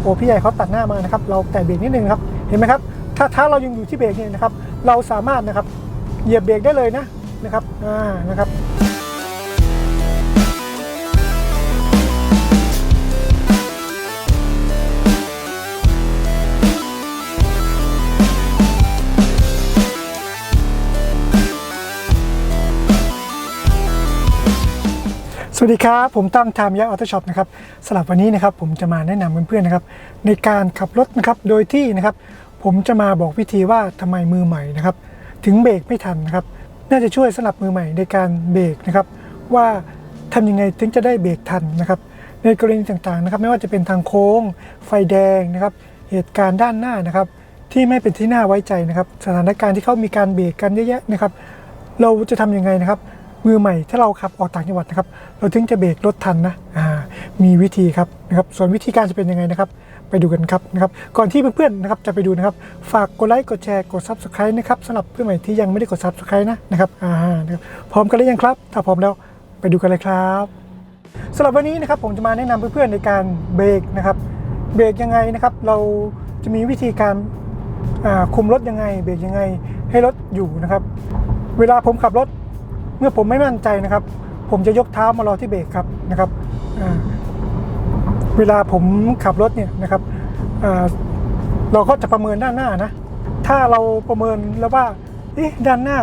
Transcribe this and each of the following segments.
โอ้พี่ใหญ่เขาตัดหน้ามานะครับ เราแตะเบรกนิดนึงครับ เห็นไหมครับ ถ้าเท้าเรายังอยู่ที่เบรกเนี่ยนะครับ เราสามารถนะครับ เหยียบเบรกได้เลยนะนะครับ อ่า นะครับ สวัสดีครับ ผมตั้มไทม์ยาออโต้ช็อปนะครับสำหรับวันนี้นะครับผมจะมาแนะนำเพื่อนๆนะครับ ในการขับรถนะครับโดยที่นะครับ ผมจะมาบอกวิธีว่าทำไมมือใหม่นะครับ ถึงเบรกไม่ทันนะครับ น่าจะช่วยสำหรับมือใหม่ในการเบรกนะครับ ว่าทำยังไงถึงจะได้เบรกทันนะครับ ในกรณีต่างๆนะครับ ไม่ว่าจะเป็นทางโค้ง ไฟแดงนะครับ เหตุการณ์ด้านหน้านะครับ ที่ไม่เป็นที่น่าไว้ใจนะครับ สถานการณ์ที่เขามีการเบรกกันเยอะแยะนะครับ เราจะทำยังไงนะครับ มือใหม่ถ้าเราขับออกต่างจังหวัดนะครับ เราถึงจะเบรกรถทันนะอ่ามีวิธีครับนะครับ ส่วนวิธีการจะเป็นยังไงนะครับ ไปดูกันครับนะครับ ก่อนที่เพื่อนๆนะครับจะไปดูนะครับ ฝากกดไลค์กดแชร์กด subscribe นะครับสำหรับเพื่อนใหม่ที่ยังไม่ได้กด subscribe นะนะครับอ่านะครับพร้อมกันหรือยังครับ ถ้าพร้อมแล้วไปดูกันเลยครับสำหรับวันนี้นะครับผมจะมาแนะนำเพื่อนๆในการเบรกนะครับเบรกยังไงนะครับ เราจะมีวิธีการคุมรถยังไง เบรกยังไงให้รถอยู่นะครับ เวลาผมขับรถ เมื่อผมไม่มั่นใจนะครับ ผมจะยกเท้ามารอที่เบรกครับนะครับเวลาผมขับรถเนี่ยนะครับเราก็จะประเมินด้านหน้านะ ถ้าเราประเมินแล้วว่าด้านหน้า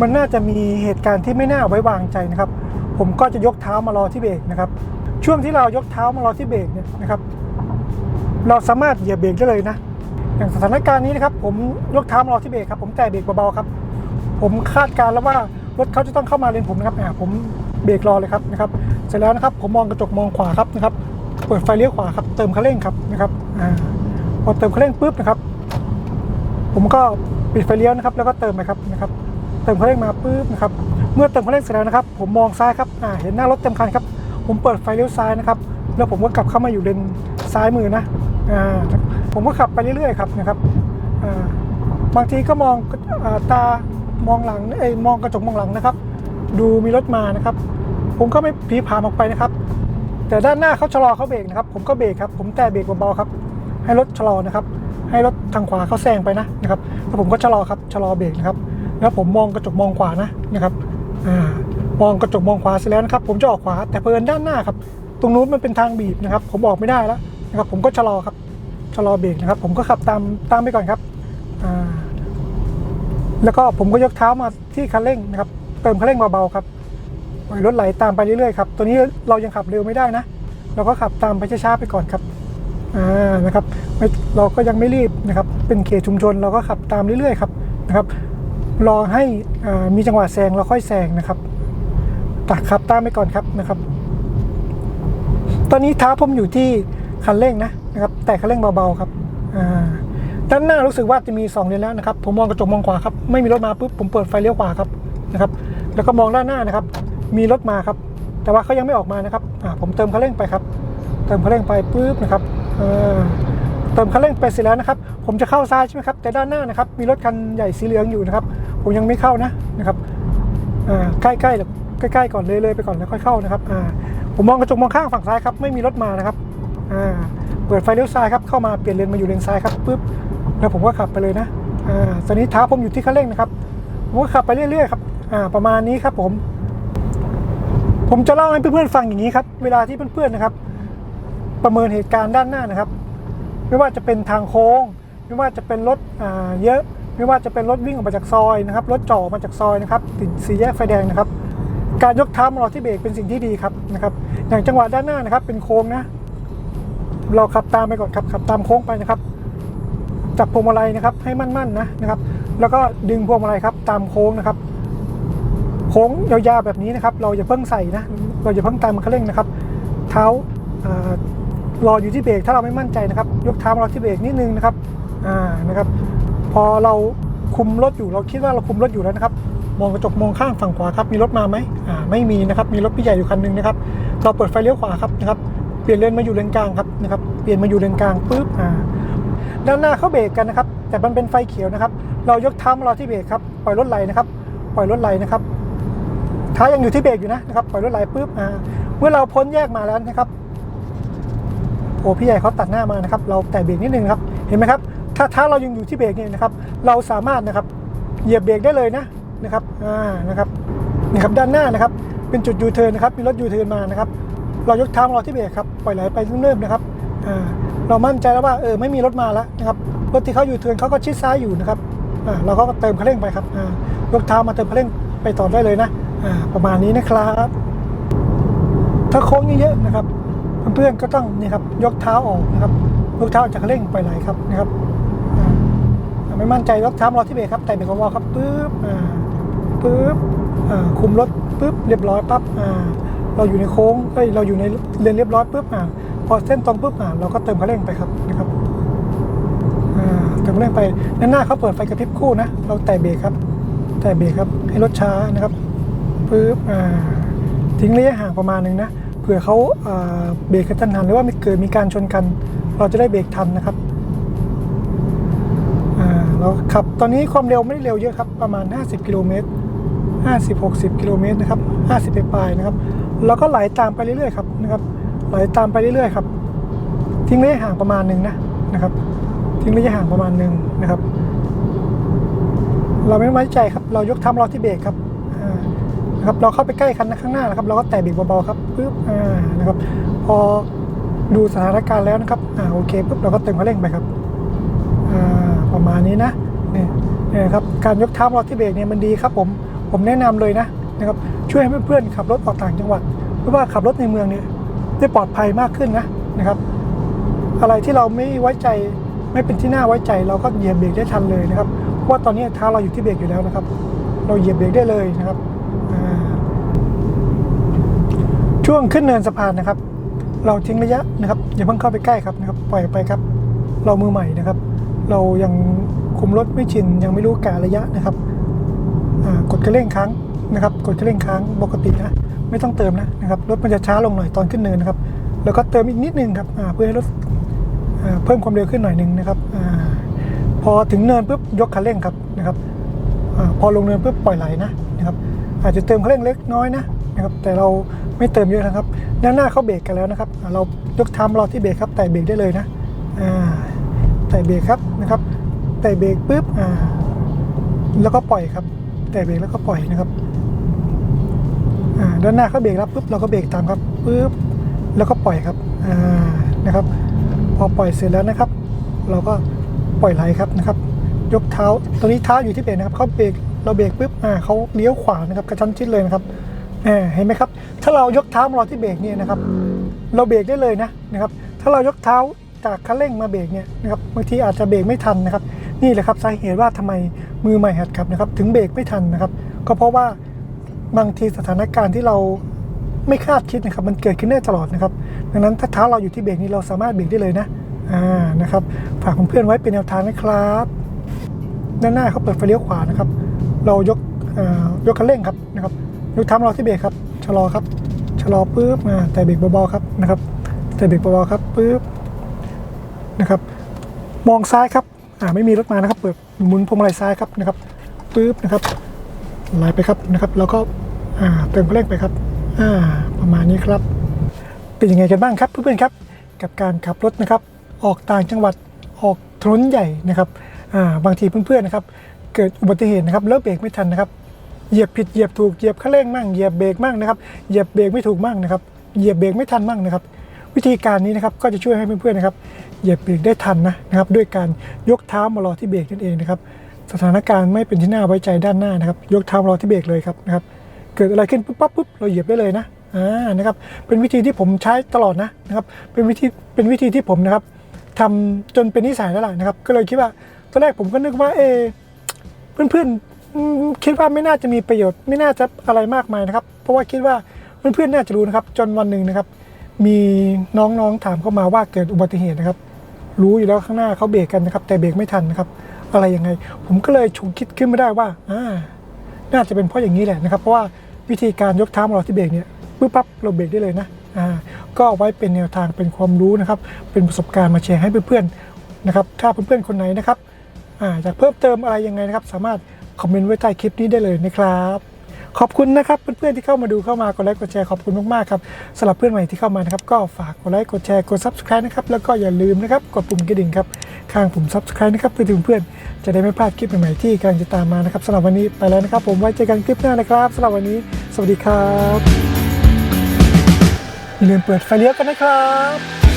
มันน่าจะมีเหตุการณ์ที่ไม่น่าไว้วางใจนะครับ ผมก็จะยกเท้ามารอที่เบรกนะครับ ช่วงที่เรายกเท้ามารอที่เบรกเนี่ยนะครับ เราสามารถเหยียบเบรกได้เลยนะ อย่างสถานการณ์นี้นะครับ ผมยกเท้ามารอที่เบรกครับ ผมแตะเบรกเบาๆครับ ผมคาดการณ์แล้วว่า รถเขาจะต้องเข้ามาเลนผมนะครับอ่าผมเบรกรอเลยครับนะครับเสร็จแล้วนะครับผมมองกระจกมองขวาครับนะครับเปิดไฟเลี้ยวขวาครับเติมคันเร่งครับนะครับอ่าพอเติมคันเร่งปุ๊บนะครับ ผมก็ปิดไฟเลี้ยวนะครับ แล้วก็เติมไปครับนะครับ เติมคันเร่งมาปุ๊บนะครับเมื่อเติมคันเร่งเสร็จแล้วนะครับ ผมมองซ้ายครับอ่าเห็นหน้ารถเต็มคันครับ ผมเปิดไฟเลี้ยวซ้ายนะครับแล้วผมก็กลับเข้ามาอยู่เลนซ้ายมือนะอ่าผมก็ขับไปเรื่อยๆครับนะครับอ่าบางทีก็มองอ่าตา มองหลังเอ้มองกระจกมองหลังนะครับ ดูมีรถมานะครับ ผมก็ไม่ผีผามออกไปนะครับ แต่ด้านหน้าเขาชะลอเขาเบรกนะครับ ผมก็เบรกครับ ผมแตะเบรกเบาๆครับ ให้รถชะลอนะครับ ให้รถทางขวาเขาแซงไปนะนะครับแล้วผมก็ชะลอครับชะลอเบรกนะครับ แล้วผมมองกระจกมองขวานะนะครับอ่ามองกระจกมองขวาเสร็จแล้วนะครับ ผมจะออกขวาแต่เพลินด้านหน้าครับ ตรงนู้นมันเป็นทางบีบนะครับ ผมออกไม่ได้แล้วนะครับ ผมก็ชะลอครับชะลอเบรกนะครับ ผมก็ขับตามตามไปก่อนครับ แล้วก็ผมก็ยกเท้ามาที่คันเร่งนะครับเติมคันเร่งเบาๆครับปล่อยรถไหลตามไปเรื่อยๆครับตัวนี้เรายังขับเร็วไม่ได้นะ เราก็ขับตามไปช้าๆไปก่อนครับอ่านะครับเราก็ยังไม่รีบนะครับ เป็นเขตชุมชนเราก็ขับตามเรื่อยๆครับนะครับรอให้อ่ามีจังหวะแซงเราค่อยแซงนะครับตักขับตามไปก่อนครับนะครับ ตอนนี้เท้าผมอยู่ที่คันเร่งนะนะครับ แต่คันเร่งเบาๆครับานหน้ารู้สึกว่าจะมี2เลนแล้วนะครับ ผมมองกระจกมองขวาครับ ไม่มีรถมาปุ๊บผมเปิดไฟเลี้ยวขวาครับนะครับ แล้วก็มองด้านหน้านะครับ มีรถมาครับ แต่ว่าเขายังไม่ออกมานะครับผมเติมคันเร่งไปครับ เติมคันเร่งไปปุ๊บนะครับเติมคันเร่งไปเสร็จแล้วนะครับ ผมจะเข้าซ้ายใช่ไหมครับ แต่ด้านหน้านะครับ มีรถคันใหญ่สีเหลืองอยู่นะครับ ผมยังไม่เข้านะนะครับใกล้ๆใกล้ๆก่อนเลยเลยไปก่อนแล้วค่อยเข้านะครับผมมองกระจกมองข้างฝั่งซ้ายครับ ไม่มีรถมานะครับเปิดไฟเลี้ยวซ้ายครับ เข้ามาเปลี่ยนเลนมาอยู่เลนซ้ายครับปุ๊บ แล้วผมก็ขับไปเลยนะอ่าตอนนี้เท้าผมอยู่ที่คันเร่งนะครับผมก็ขับไปเรื่อยๆครับอ่าประมาณนี้ครับผม ผมจะเล่าให้เพื่อนๆฟังอย่างนี้ครับ เวลาที่เพื่อนๆนะครับ ประเมินเหตุการณ์ด้านหน้านะครับ ไม่ว่าจะเป็นทางโค้ง ไม่ว่าจะเป็นรถอ่าเยอะไม่ว่าจะเป็นรถวิ่งออกมาจากซอยนะครับ รถจ่อมาจากซอยนะครับ ติดสี่แยกไฟแดงนะครับ การยกเท้ามารอที่เบรกเป็นสิ่งที่ดีครับนะครับ อย่างจังหวะด้านหน้านะครับ เป็นโค้งนะ เราขับตามไปก่อนครับขับตามโค้งไปนะครับ จับพวงมาลัยนะครับ ให้มั่นๆนะนะครับ แล้วก็ดึงพวงมาลัยครับ ตามโค้งนะครับ โค้งยาวๆแบบนี้นะครับ เราอย่าเพิ่งใส่นะ เราอย่าเพิ่งตามคันเร่งนะครับ เท้ารออยู่ที่เบรกถ้าเราไม่มั่นใจนะครับ ยกเท้ามารอที่เบรกนิดนึงนะครับอ่านะครับ พอเราคุมรถอยู่เราคิดว่าเราคุมรถอยู่แล้วนะครับ มองกระจกมองข้างฝั่งขวาครับ มีรถมาไหมอ่าไม่มีนะครับ มีรถพี่ใหญ่อยู่คันหนึงนะครับ เราเปิดไฟเลี้ยวขวาครับนะครับ เปลี่ยนเลนมาอยู่เลนกลางครับนะครับ เปลี่ยนมาอยู่เลนกลางปุ๊บอ่า ด้านหน้าเขาเบรกกันนะครับ แต่มันเป็นไฟเขียวนะครับ เรายกเท้ามารอที่เบรกครับ ปล่อยรถไหลนะครับ ปล่อยรถไหลนะครับท้ายังอยู่ที่เบรกอยู่นะนะครับ ปล่อยรถไหลปุ๊บ อ่า เมื่อเราพ้นแยกมาแล้วนะครับโอ้พี่ใหญ่เขาตัดหน้ามานะครับ เราแตะเบรกนิดนึงครับ เห็นไหมครับ ถ้าท้าเรายังอยู่ที่เบรกเนี่ยนะครับ เราสามารถนะครับ เหยียบเบรกได้เลยนะ นะครับ อ่า นะครับนี่ครับด้านหน้านะครับ เป็นจุดยูเทิร์นนะครับ มีรถยูเทิร์นมานะครับ เรายกเท้าของเราที่เบรกครับ ปล่อยไหลไปเริ่มๆนะครับ เรามั่นใจแล้วว่าเออไม่มีรถมาแล้วนะครับรถที่เขายูเทินเขาก็ชิดซ้ายอยู่นะครับอ่าเราก็เติมคันเร่งไปครับอ่ายกเท้ามาเติมคันเร่งไปต่อได้เลยนะอ่าประมาณนี้นะครับถ้าโค้งเยอะๆนะครับ เพื่อนๆก็ต้องนี่ครับยกเท้าออกนะครับยกเท้าจากคันเร่งปล่อยไหลครับนะครับไม่มั่นใจยกเท้ารอที่เบรกครับแต่เบรกวอลครับปึ๊บอ่าปึ๊บอ่าคุมรถปึ๊บเรียบร้อยปั๊บอ่าเราอยู่ในโค้งเอ้ยเราอยู่ในเลนเรียบร้อยปุ๊บอ่า พอเส้นตรงปุ๊บอ่าเราก็เติมคันเร่งไปครับนะครับเติมคันเร่งไปด้านหน้าเขาเปิดไฟกระพริบคู่นะเราแตะเบรกครับ แตะเบรกครับให้รถช้านะครับปึ๊บอ่าทิ้งระยะห่างประมาณหนึงนะเผื่อเขาเบรกกระทันหันหรือว่ามีเกิดมีการชนกัน เราจะได้เบรกทันนะครับอ่าเราขับตอนนี้ความเร็วไม่ได้เร็วเยอะครับประมาณ 50 กิโลเมตร 50-60 กิโลเมตรนะครับ 50 ไปปลายนะครับ แล้วก็ไหลตามไปเรื่อยๆครับนะครับ ไหลตามไปเรื่อยๆครับ ทิ้งระยะห่างประมาณหนึ่งนะนะครับ ทิ้งระยะห่างประมาณหนึ่งนะครับ เราไม่ไว้ใจครับ เรายกท้าเราที่เบรกครับอ่านะครับ เราเข้าไปใกล้คันข้างหน้านะครับ เราก็แตะเบรกเบาๆครับปึ๊บอ่านะครับ พอดูสถานการณ์แล้วนะครับอ่าโอเคปุ๊บเราก็เติมคันเร่งไปครับอ่าประมาณนี้นะนี่นี่นะครับการยกเท้าเราที่เบรกเนี่ยมันดีครับผมผมแนะนำเลยนะนะครับช่วยให้เพื่อนๆขับรถออกต่างจังหวัด หรือว่าขับรถในเมืองเนี่ย ได้ปลอดภัยมากขึ้นนะนะครับ อะไรที่เราไม่ไว้ใจไม่เป็นที่น่าไว้ใจ เราก็เหยียบเบรกได้ทันเลยนะครับว่าตอนนี้เท้าเราอยู่ที่เบรกอยู่แล้วนะครับ เราเหยียบเบรกได้เลยนะครับช่วงขึ้นเนินสะพานนะครับ เราทิ้งระยะนะครับอย่าเพิ่งเข้าไปใกล้ครับนะครับ ปล่อยไปครับ เรามือใหม่นะครับ เรายังคุมรถไม่ชินยังไม่รู้การะยะนะครับกดกระเร่งค้างนะครับ กดกระเร่งค้างปกตินะ ไม่ต้องเติมนะนะครับรถมันจะช้าลงหน่อยตอนขึ้นเนินนะครับ แล้วก็เติมอีกนิดนึงครับเพื่อให้รถเพิ่มความเร็วขึ้นหน่อยหนึ่งนะครับอพอถึงเนินปุ๊บยกคันเร่งครับนะครับอพอลงเนินปุ๊บปล่อยไหลนะนะครับ อาจจะเติมคันเร่งเล็กน้อยนะนะครับ แต่เราไม่เติมเยอะนะครับ ด้านหน้าเขาเบรกกันแล้วนะครับ เรายกเทำรอที่เบรกครับแต่เบรกได้เลยนะแต่เบรกครับนะครับ แต่เบรกปุ๊บแล้วก็ปล่อยครับ แต่เบรกแล้วก็ปล่อยนะครับ ด้านหน้าเขาเบรกแล้วปุ๊บเราก็เบรกตามครับปุ๊บแล้วก็ปล่อยครับอ่านะครับ พอปล่อยเสร็จแล้วนะครับ เราก็ปล่อยไหลครับนะครับ ยกเท้าตอนนี้เท้าอยู่ที่เบรกนะครับเขาเบรกเราเบรกปุ๊บอ่าเขาเลี้ยวขวานะครับกระชั้นชิดเลยนะครับอ่าเห็นไหมครับ ถ้าเรายกเท้ามารอที่เบรกเนี่ยนะครับ เราเบรกได้เลยนะนะครับ ถ้าเรายกเท้าจากคันเร่งมาเบรกเนี่ยนะครับบางทีอาจจะเบรกไม่ทันนะครับ นี่แหละครับสาเหตุว่าทำไมมือใหม่หัดขับนะครับ ถึงเบรกไม่ทันนะครับ ก็เพราะว่า บางทีสถานการณ์ที่เราไม่คาดคิดนะครับ มันเกิดขึ้นได้ตลอดนะครับ ดังนั้นถ้าเท้าเราอยู่ที่เบรกนี้เราสามารถเบรกได้เลยนะอ่านะครับฝากเพื่อนๆไว้เป็นแนวทางนะครับด้านหน้าเขาเปิดไฟเลี้ยวขวานะครับ เรายกเอ่อยกคันเร่งครับนะครับยกเท้าเราที่เบรกครับชะลอครับชะลอปุ๊บอ่าแต่เบรกเบาๆครับนะครับแต่เบรกเบาๆครับปุ๊บนะครับมองซ้ายครับอ่าไม่มีรถมานะครับ เปิดหมุนพวงมาลัยซ้ายครับนะครับปุ๊บนะครับ ไหลไปครับนะครับ แล้วก็เติมเร่งไปครับประมาณนี้ครับ เป็นยังไงกันบ้างครับเพื่อนๆครับ กับการขับรถนะครับ ออกต่างจังหวัดออกถนนใหญ่นะครับาบางทีเพื่อนๆนะครับ เกิดอุบัติเหตุนะครับแล้วเบรกไม่ทันนะครับเหยียบผิดเหยียบถูกเหยียบคันเร่งมั่งเหยียบเบรกมั่งนะครับเหยียบเบรกไม่ถูกมั่งนะครับเหยียบเบรกไม่ทันมั่งนะครับ วิธีการนี้นะครับก็จะช่วยให้เพื่อนๆนะครับเหยียบเบรกได้ทันนะนะครับ ด้วยการยกเท้ามารอที่เบรกนั่นเองนะครับ สถานการณ์ไม่เป็นที่น่าไว้ใจด้านหน้านะครับ ยกเท้ารอที่เบรกเลยครับนะครับ เกิดอะไรขึ้นปุ๊บปั๊บปุ๊บเราเหยียบได้เลยนะอ่านะครับ เป็นวิธีที่ผมใช้ตลอดนะนะครับ เป็นวิธีเป็นวิธีที่ผมนะครับทำจนเป็นนิสัยแล้วล่ะนะครับ ก็เลยคิดว่าตอนแรกผมก็นึกว่าเอเพื่อนๆอืมคิดว่าไม่น่าจะมีประโยชน์ ไม่น่าจะอะไรมากมายนะครับ เพราะว่าคิดว่าเพื่อนๆน่าจะรู้นะครับ จนวันหนึ่งนะครับ มีน้องๆถามเข้ามาว่าเกิดอุบัติเหตุนะครับ รู้อยู่แล้วข้างหน้าเขาเบรกกันนะครับ แต่เบรกไม่ทันนะครับ อะไรยังไง ผมก็เลยฉุกคิดขึ้นไม่ได้ว่าอ่าน่าจะเป็นเพราะอย่างนี้แหละนะครับ เพราะว่าวิธีการยกเท้ามาเราที่เบรกเนี่ยปุ๊บปั๊บเราเบรกได้เลยนะอ่าก็เอาไว้เป็นแนวทางเป็นความรู้นะครับ เป็นประสบการณ์มาแชร์ให้เพื่อนๆนะครับ ถ้าเพื่อนๆคนไหนนะครับอ่าอยากเพิ่มเติมอะไรยังไงนะครับ สามารถคอมเมนต์ไว้ใต้คลิปนี้ได้เลยนะครับ ขอบคุณนะครับเพื่อนๆที่เข้ามาดูเข้ามากดไลค์กดแชร์ขอบคุณมากๆครับสำหรับเพื่อนใหม่ที่เข้ามานะครับก็ฝากกดไลค์กดแชร์กด subscribe นะครับแล้วก็อย่าลืมนะครับกดปุ่มกระดิ่งครับข้างปุ่ม subscribe นะครับเพื่อที่เพื่อนๆจะได้ไม่พลาดคลิปใหม่ๆที่กำลังจะตามมานะครับสำหรับวันนี้ไปแล้วนะครับ ผมไว้เจอกันคลิปหน้านะครับสำหรับวันนี้ สวัสดีครับอย่าลืมเปิดไฟเลี้ยวกันนะครับ